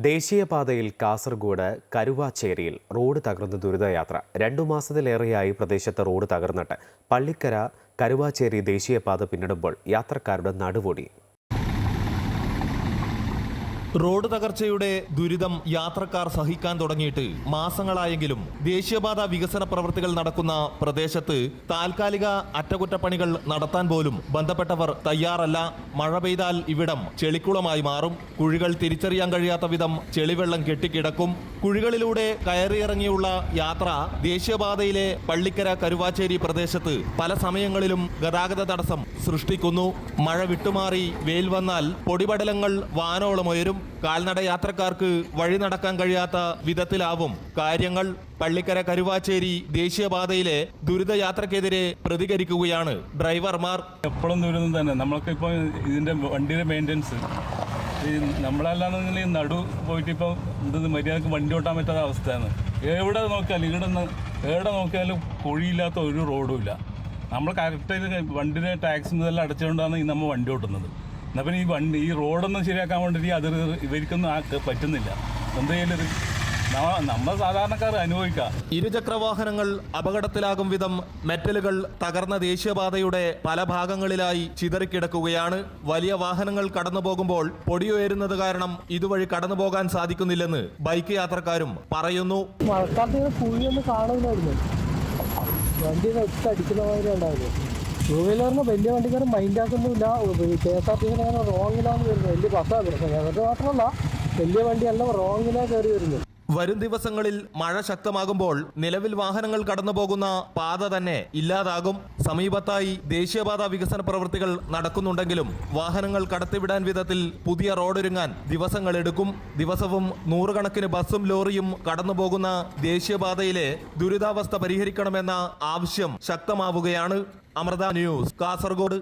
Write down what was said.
ദേശീയപാതയിൽ കാസർഗോഡ് കരുവാച്ചേരിയിൽ റോഡ് തകർന്ന് ദുരിതയാത്ര. രണ്ടു മാസത്തിലേറെയായി പ്രദേശത്ത് റോഡ് തകർന്നിട്ട്. പള്ളിക്കര കരുവാച്ചേരി ദേശീയപാത പിന്നിടുമ്പോൾ യാത്രക്കാരുടെ നടുവൊടി. റോഡ് തകർച്ചയുടെ ദുരിതം യാത്രക്കാർ സഹിക്കാൻ തുടങ്ങിയിട്ട് മാസങ്ങളായെങ്കിലും ദേശീയപാത വികസന പ്രവൃത്തികൾ നടക്കുന്ന പ്രദേശത്ത് താൽക്കാലിക അറ്റകുറ്റപ്പണികൾ നടത്താൻ പോലും ബന്ധപ്പെട്ടവർ തയ്യാറല്ല. മഴ പെയ്താൽ ഇവിടം ചെളിക്കുളമായി മാറും. കുഴികൾ തിരിച്ചറിയാൻ കഴിയാത്ത വിധം ചെളിവെള്ളം കെട്ടിക്കിടക്കും. കുഴികളിലൂടെ കയറിയിറങ്ങിയുള്ള യാത്ര ദേശീയപാതയിലെ പള്ളിക്കര കരുവാച്ചേരി പ്രദേശത്ത് പല സമയങ്ങളിലും ഗതാഗത തടസ്സം സൃഷ്ടിക്കുന്നു. മഴ വിട്ടുമാറി വെയിൽ വന്നാൽ പൊടിപടലങ്ങൾ വാനോളം ഉയരും. കാൽനട യാത്രക്കാർക്ക് വഴി നടക്കാൻ കഴിയാത്ത വിധത്തിലാവും കാര്യങ്ങൾ. പള്ളിക്കര കരുവാച്ചേരി ദേശീയപാതയിലെ ദുരിതയാത്രക്കെതിരെ പ്രതികരിക്കുകയാണ് ഡ്രൈവർമാർ. എപ്പോഴും ദുരിതം തന്നെ. നമ്മൾക്ക് ഇപ്പോൾ ഇതിന്റെ വണ്ടിയുടെ മെയിന്റനൻസ് ഈ നമ്മളല്ലാന്നുണ്ടെങ്കിൽ നടു പോയിട്ട് ഇപ്പോൾ ഇത് മര്യാദയ്ക്ക് വണ്ടി ഓട്ടാൻ പറ്റാത്ത അവസ്ഥയാണ്. എവിടെ നോക്കിയാലും ഇവിടെ എവിടെ നോക്കിയാലും കുഴിയില്ലാത്ത ഒരു റോഡും ഇല്ല. നമ്മൾ കറക്റ്റായിട്ട് വണ്ടിയുടെ ടാക്സ് ഇതെല്ലാം അടച്ചുകൊണ്ടാണ് ഈ നമ്മൾ വണ്ടി ഓട്ടുന്നത്. എന്നാൽ പിന്നെ ഈ വണ്ടി ഈ റോഡൊന്നും ശരിയാക്കാൻ വേണ്ടിയിട്ട് അത് ഇവർക്കൊന്നും ആ പറ്റുന്നില്ല. എന്തായാലും നമ്മൾ സാധാരണക്കാർ അനുഭവിക്കാം. ഇരുചക്ര വാഹനങ്ങൾ അപകടത്തിലാകും വിധം മെറ്റലുകൾ തകർന്ന ദേശീയപാതയുടെ പല ഭാഗങ്ങളിലായി ചിതറിക്കിടക്കുകയാണ് വലിയ വാഹനങ്ങൾ കടന്നു പോകുമ്പോൾ പൊടിയുയരുന്നത് കാരണം ഇതുവഴി കടന്നു പോകാൻ സാധിക്കുന്നില്ലെന്ന് ബൈക്ക് യാത്രക്കാരും പറയുന്നു. മഴക്കാലത്ത് ഇങ്ങനെ കുഴിയൊന്നും കാണുന്നില്ലായിരുന്നു. വണ്ടി അടിക്കുന്ന മാതിരി ഉണ്ടായിരുന്നു ടൂ വീലറിന് വലിയ വണ്ടിക്കാരും മൈൻഡ് ആക്കുന്നില്ല കെ എസ് ആർ ടി സിന് അങ്ങനെ റോങ്ങിലാണ് വരുന്നത്. വലിയ ബസ്സാണ് വരുന്നത്. അത് മാത്രമല്ല വലിയ വണ്ടിയെല്ലാം റോങ്ങിലാണ് കയറി വരുന്നത്. വരും ദിവസങ്ങളിൽ മഴ ശക്തമാകുമ്പോൾ നിലവിൽ വാഹനങ്ങൾ കടന്നുപോകുന്ന പാത തന്നെ ഇല്ലാതാകും. സമീപത്തായി ദേശീയപാത വികസന പ്രവൃത്തികൾ നടക്കുന്നുണ്ടെങ്കിലും വാഹനങ്ങൾ കടത്തിവിടാൻ വിധത്തിൽ പുതിയ റോഡൊരുങ്ങാൻ ദിവസങ്ങളെടുക്കും ദിവസവും നൂറുകണക്കിന് ബസ്സും ലോറിയും കടന്നുപോകുന്ന ദേശീയപാതയിലെ ദുരിതാവസ്ഥ പരിഹരിക്കണമെന്ന ആവശ്യം ശക്തമാവുകയാണ്. അമൃത ന്യൂസ് കാസർഗോഡ്.